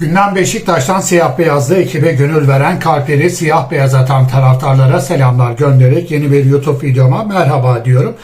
Gündem Beşiktaş'tan siyah beyazlı ekibe gönül veren kalpleri siyah beyaz atan taraftarlara selamlar göndererek yeni bir YouTube videoma merhaba diyorum.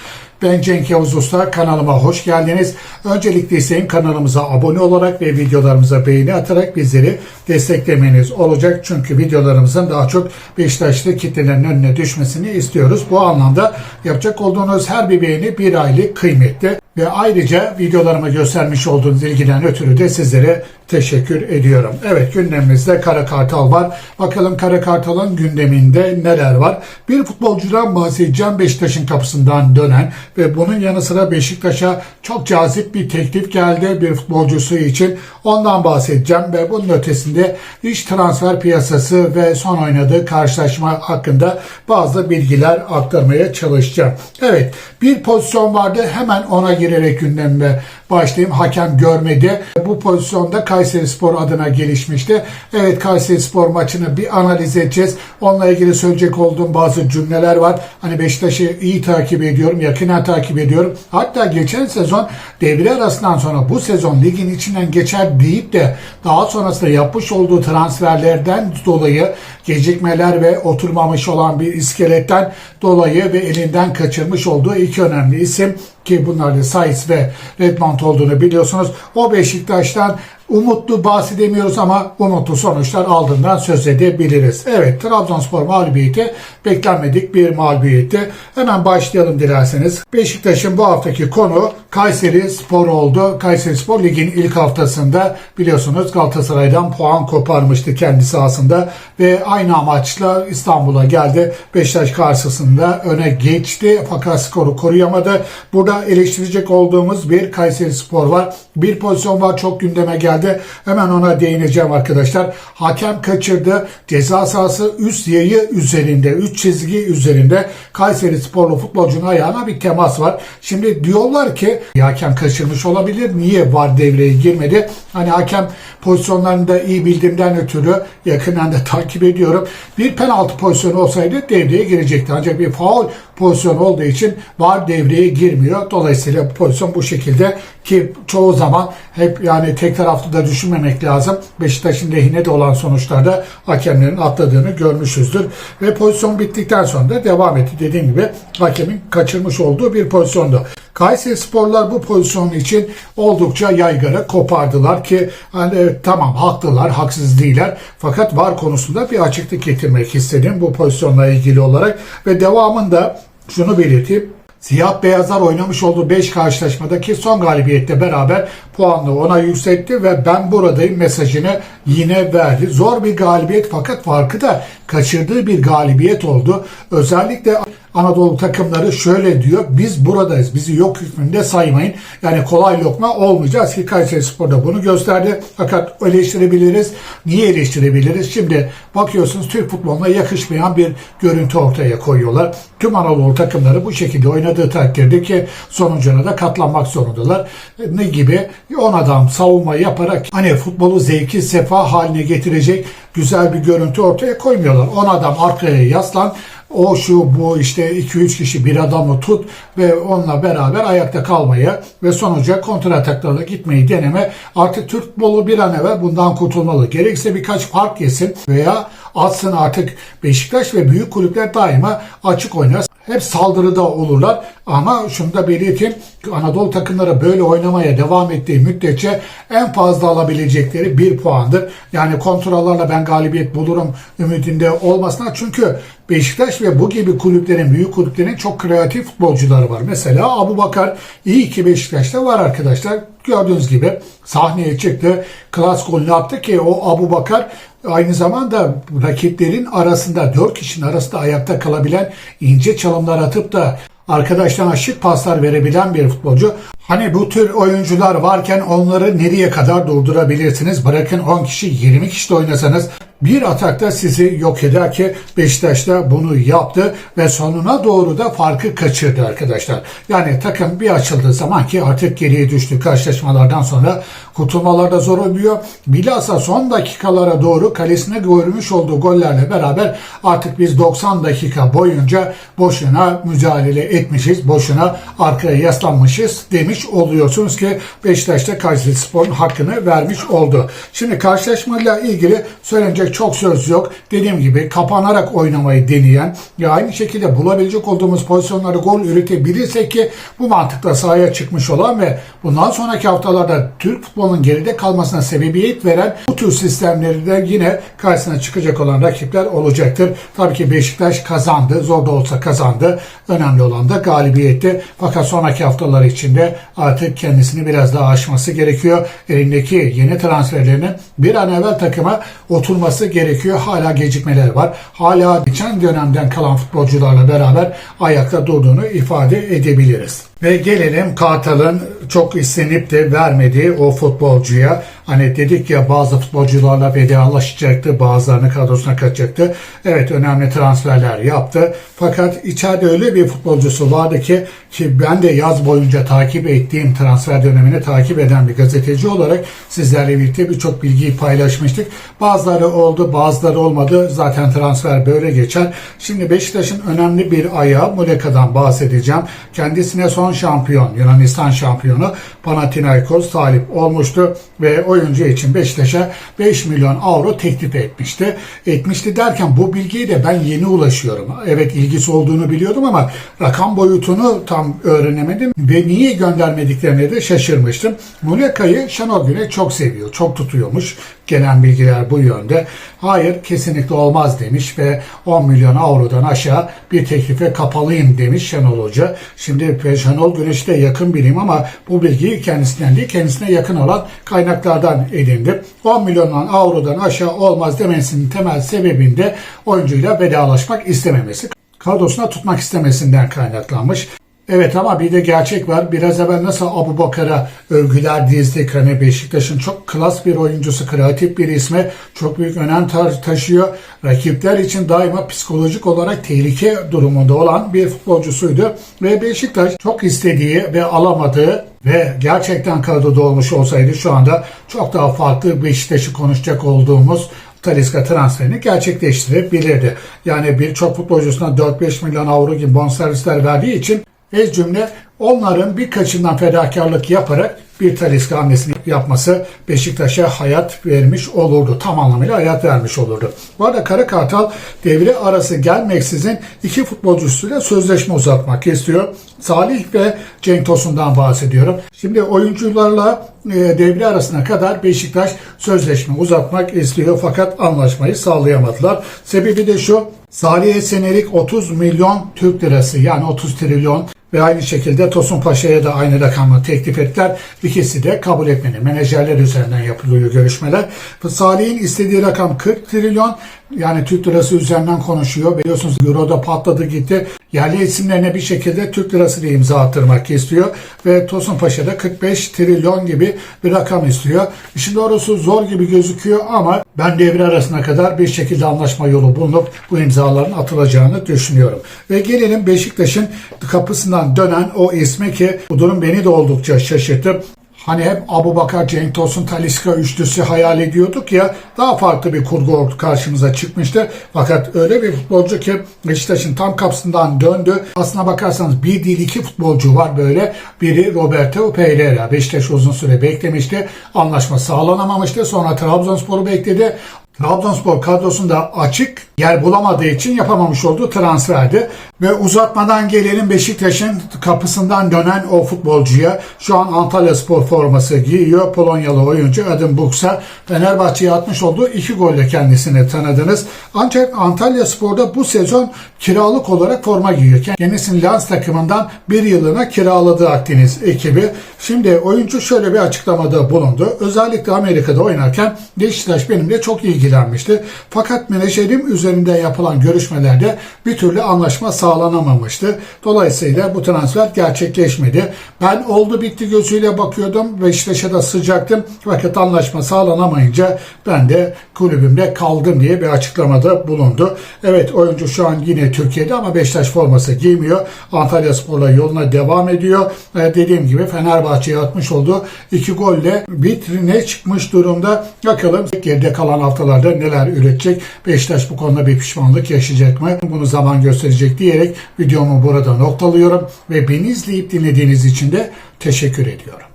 Ben Cenk Yavuz Usta kanalıma hoş geldiniz. Öncelikle isteğim kanalımıza abone olarak ve videolarımıza beğeni atarak bizleri desteklemeniz olacak. Çünkü videolarımızın daha çok Beşiktaşlı kitlelerin önüne düşmesini istiyoruz. Bu anlamda yapacak olduğunuz her bir beğeni bir aylık kıymetli. Ve ayrıca videolarıma göstermiş olduğunuz ilgiden ötürü de sizlere teşekkür ediyorum. Evet gündemimizde Kara Kartal var. Bakalım Kara Kartal'ın gündeminde neler var? Bir futbolcudan bahsedeceğim Beşiktaş'ın kapısından dönen ve bunun yanı sıra Beşiktaş'a çok cazip bir teklif geldi bir futbolcusu için. Ondan bahsedeceğim ve bunun ötesinde iç transfer piyasası ve son oynadığı karşılaşma hakkında bazı bilgiler aktarmaya çalışacağım. Evet bir pozisyon vardı hemen ona girerek gündemime başlayayım. Hakem görmedi. Bu pozisyonda Kayseri Spor adına gelişmişti. Evet Kayseri Spor maçını bir analiz edeceğiz. Onunla ilgili söyleyecek olduğum bazı cümleler var. Hani Beşiktaş'ı iyi takip ediyorum, yakından takip ediyorum. Hatta geçen sezon devre arasından sonra bu sezon ligin içinden geçer deyip de daha sonrasında yapmış olduğu transferlerden dolayı gecikmeler ve oturmamış olan bir iskeletten dolayı ve elinden kaçırmış olduğu iki önemli isim ki bunlar da Saiz ve Redmond olduğunu biliyorsunuz. O Beşiktaş'tan umutlu bahsedemiyoruz ama umutlu sonuçlar aldığından söz edebiliriz. Evet Trabzonspor mağlubiyeti beklenmedik bir mağlubiyetti. Hemen başlayalım dilerseniz. Beşiktaş'ın bu haftaki konu Kayseri Spor oldu. Kayseri Spor ligin ilk haftasında biliyorsunuz Galatasaray'dan puan koparmıştı kendi sahasında ve aynı amaçla İstanbul'a geldi. Beşiktaş karşısında öne geçti fakat skoru koruyamadı. Burada eleştirecek olduğumuz bir Kayseri Spor var. Bir pozisyon var çok gündeme geldi. Hemen ona değineceğim arkadaşlar. Hakem kaçırdı. Ceza sahası üst yayı üzerinde, üst çizgi üzerinde Kayseri Sporlu futbolcunun ayağına bir temas var. Şimdi diyorlar ki hakem kaçırmış olabilir. Niye var devreye girmedi? Hani hakem pozisyonlarını da iyi bildiğimden ötürü yakından da takip ediyorum. Bir penaltı pozisyonu olsaydı devreye girecekti. Ancak bir faul pozisyonu olduğu için var devreye girmiyor. Dolayısıyla pozisyon bu şekilde ki çoğu zaman hep yani tek taraflı da düşünmemek lazım. Beşiktaş'ın lehine de olan sonuçlarda hakemlerin atladığını görmüşüzdür. Ve pozisyon bittikten sonra da devam etti. Dediğim gibi hakemin kaçırmış olduğu bir pozisyondu. Kayseri Sporlar bu pozisyon için oldukça yaygara kopardılar ki hani evet, tamam haklılar, haksız değiller. Fakat var konusunda bir açıklık getirmek istedim bu pozisyonla ilgili olarak ve devamında şunu belirteyim. Siyah beyazlar oynamış olduğu 5 karşılaşmadaki son galibiyette beraber puanını ona yükseltti ve ben buradayım mesajını yine verdi. Zor bir galibiyet fakat farkı da kaçırdığı bir galibiyet oldu. Özellikle Anadolu takımları şöyle diyor. Biz buradayız. Bizi yok hükmünde saymayın. Yani kolay lokma olmayacağız ki Kayseri Spor da bunu gösterdi. Fakat eleştirebiliriz. Niye eleştirebiliriz? Şimdi bakıyorsunuz Türk futboluna yakışmayan bir görüntü ortaya koyuyorlar. Tüm Anadolu takımları bu şekilde oynadığı takdirde ki sonucuna da katlanmak zorundalar. Ne gibi? 10 adam savunma yaparak hani futbolu zevki sefa haline getirecek güzel bir görüntü ortaya koymuyorlar. 10 adam arkaya yaslan o şu bu işte 2-3 kişi bir adamı tut ve onunla beraber ayakta kalmayı ve sonuca kontrataklarla gitmeyi deneme. Artık Türk futbolu bir an evvel bundan kurtulmalı. Gerekse birkaç fark yesin veya atsın artık Beşiktaş ve büyük kulüpler daima açık oynar. Hep saldırıda olurlar ama şunu da belirteyim Anadolu takımları böyle oynamaya devam ettiği müddetçe en fazla alabilecekleri bir puandır. Yani kontrollerle ben galibiyet bulurum ümidinde olmasına çünkü Beşiktaş ve bu gibi kulüplerin, büyük kulüplerin çok kreatif futbolcuları var. Mesela Abu Bakar iyi ki Beşiktaş'ta var arkadaşlar. Gördüğünüz gibi sahneye çıktı. Klas golünü attı ki o Abu Bakar aynı zamanda rakiplerin arasında, dört kişinin arasında ayakta kalabilen ince çalımlar atıp da arkadaşlarına şık paslar verebilen bir futbolcu. Hani bu tür oyuncular varken onları nereye kadar durdurabilirsiniz? Bırakın 10 kişi 20 kişi de oynasanız bir atakta sizi yok eder ki Beşiktaş da bunu yaptı ve sonuna doğru da farkı kaçırdı arkadaşlar. Yani takım bir açıldığı zaman ki artık geriye düştü karşılaşmalardan sonra kurtulmalarda zor oluyor. Bilhassa son dakikalara doğru kalesine görmüş olduğu gollerle beraber artık biz 90 dakika boyunca boşuna mücadele etmişiz. Boşuna arkaya yaslanmışız demiş demiş oluyorsunuz ki Beşiktaş'ta Kayseri Spor'un hakkını vermiş oldu. Şimdi karşılaşmayla ilgili söylenecek çok söz yok. Dediğim gibi kapanarak oynamayı deneyen ve aynı şekilde bulabilecek olduğumuz pozisyonları gol üretebilirsek ki bu mantıkla sahaya çıkmış olan ve bundan sonraki haftalarda Türk futbolunun geride kalmasına sebebiyet veren bu tür sistemleri de yine karşısına çıkacak olan rakipler olacaktır. Tabii ki Beşiktaş kazandı. Zor da olsa kazandı. Önemli olan da galibiyetti. Fakat sonraki haftalar içinde artık kendisini biraz daha aşması gerekiyor. Elindeki yeni transferlerinin bir an evvel takıma oturması gerekiyor. Hala gecikmeler var. Hala geçen dönemden kalan futbolcularla beraber ayakta durduğunu ifade edebiliriz. Ve gelelim Kartal'ın çok istenip de vermediği o futbolcuya. Hani dedik ya bazı futbolcularla vedalaşacaktı, bazılarını kadrosuna kaçacaktı. Evet önemli transferler yaptı. Fakat içeride öyle bir futbolcusu vardı ki ki ben de yaz boyunca takip ettiğim transfer dönemini takip eden bir gazeteci olarak sizlerle birlikte birçok bilgiyi paylaşmıştık. Bazıları oldu, bazıları olmadı. Zaten transfer böyle geçer. Şimdi Beşiktaş'ın önemli bir ayağı Muleka'dan bahsedeceğim. Kendisine son şampiyon, Yunanistan şampiyonu Panathinaikos talip olmuştu ve oyuncu için Beşiktaş'a 5 milyon avro teklif etmişti. Etmişti derken bu bilgiye de ben yeni ulaşıyorum. Evet ilgisi olduğunu biliyordum ama rakam boyutunu tam öğrenemedim ve niye göndermediklerine de şaşırmıştım. Muleka'yı Şenol Güneş çok seviyor, çok tutuyormuş. Gelen bilgiler bu yönde. Hayır kesinlikle olmaz demiş ve 10 milyon avrodan aşağı bir teklife kapalıyım demiş Şenol Hoca. Şimdi Şenol Güneş'e de yakın biriyim ama bu bilgiyi kendisinden değil kendisine yakın olan kaynaklardan edindim. 10 milyon avrodan aşağı olmaz demesinin temel sebebinde oyuncuyla vedalaşmak istememesi kadrosuna tutmak istemesinden kaynaklanmış. Evet ama bir de gerçek var. Biraz evvel nasıl Abu Bakar'a övgüler dizdik. Hani Beşiktaş'ın çok klas bir oyuncusu, kreatif bir ismi. Çok büyük önem ta- taşıyor. Rakipler için daima psikolojik olarak tehlike durumunda olan bir futbolcusuydu. Ve Beşiktaş çok istediği ve alamadığı ve gerçekten kadroda olmuş olsaydı şu anda çok daha farklı Beşiktaş'ı konuşacak olduğumuz Talisca transferini gerçekleştirebilirdi. Yani birçok futbolcusuna 4-5 milyon avro gibi bonservisler verdiği için ez cümle onların birkaçından fedakarlık yaparak bir Talisca hamlesini yapması Beşiktaş'a hayat vermiş olurdu. Tam anlamıyla hayat vermiş olurdu. Bu arada Kara Kartal devre arası gelmeksizin iki futbolcusuyla sözleşme uzatmak istiyor. Salih ve Cenk Tosun'dan bahsediyorum. Şimdi oyuncularla e, devre arasına kadar Beşiktaş sözleşme uzatmak istiyor fakat anlaşmayı sağlayamadılar. Sebebi de şu Salih'e senelik 30 milyon Türk lirası yani 30 trilyon ve aynı şekilde Tosun Paşa'ya da aynı rakamı teklif ettiler. İkisi de kabul etmedi. Menajerler üzerinden yapılıyor görüşmeler. Salih'in istediği rakam 40 trilyon yani Türk lirası üzerinden konuşuyor. Biliyorsunuz Euro'da patladı gitti. Yerli isimlerine bir şekilde Türk lirası diye imza attırmak istiyor. Ve Tosun Paşa da 45 trilyon gibi bir rakam istiyor. İşin doğrusu zor gibi gözüküyor ama ben devre arasına kadar bir şekilde anlaşma yolu bulunup bu imzaların atılacağını düşünüyorum. Ve gelelim Beşiktaş'ın kapısından dönen o ismi ki bu durum beni de oldukça şaşırttı. Hani hep Abu Bakar, Cenk Tosun, Talisca üçlüsü hayal ediyorduk ya daha farklı bir kurgu karşımıza çıkmıştı. Fakat öyle bir futbolcu ki Beşiktaş'ın tam kapısından döndü. Aslına bakarsanız bir değil iki futbolcu var böyle. Biri Roberto Pereira. Beşiktaş uzun süre beklemişti. Anlaşma sağlanamamıştı. Sonra Trabzonspor'u bekledi. Trabzonspor kadrosunda açık yer bulamadığı için yapamamış olduğu transferdi. Ve uzatmadan gelelim Beşiktaş'ın kapısından dönen o futbolcuya. Şu an Antalya Spor forması giyiyor. Polonyalı oyuncu Adam Buksa. Fenerbahçe'ye atmış olduğu iki golle kendisini tanıdınız. Ancak Antalya Spor'da bu sezon kiralık olarak forma giyiyor. Kendisini Lens takımından bir yılına kiraladığı Akdeniz ekibi. Şimdi oyuncu şöyle bir açıklamada bulundu. Özellikle Amerika'da oynarken Beşiktaş benimle çok ilgilenmişti. Fakat menajerim üzerinde yapılan görüşmelerde bir türlü anlaşma sağlanamamıştı. Dolayısıyla bu transfer gerçekleşmedi. Ben oldu bitti gözüyle bakıyordum. Beşiktaş'a da sıcaktım. Fakat anlaşma sağlanamayınca ben de kulübümde kaldım diye bir açıklamada bulundu. Evet oyuncu şu an yine Türkiye'de ama Beşiktaş forması giymiyor. Antalya Spor'la yoluna devam ediyor. Ee, dediğim gibi Fenerbahçe'ye atmış olduğu iki golle vitrine çıkmış durumda. Bakalım geride kalan haftalar haftalarda neler üretecek? Beşiktaş bu konuda bir pişmanlık yaşayacak mı? Bunu zaman gösterecek diyerek videomu burada noktalıyorum ve beni izleyip dinlediğiniz için de teşekkür ediyorum.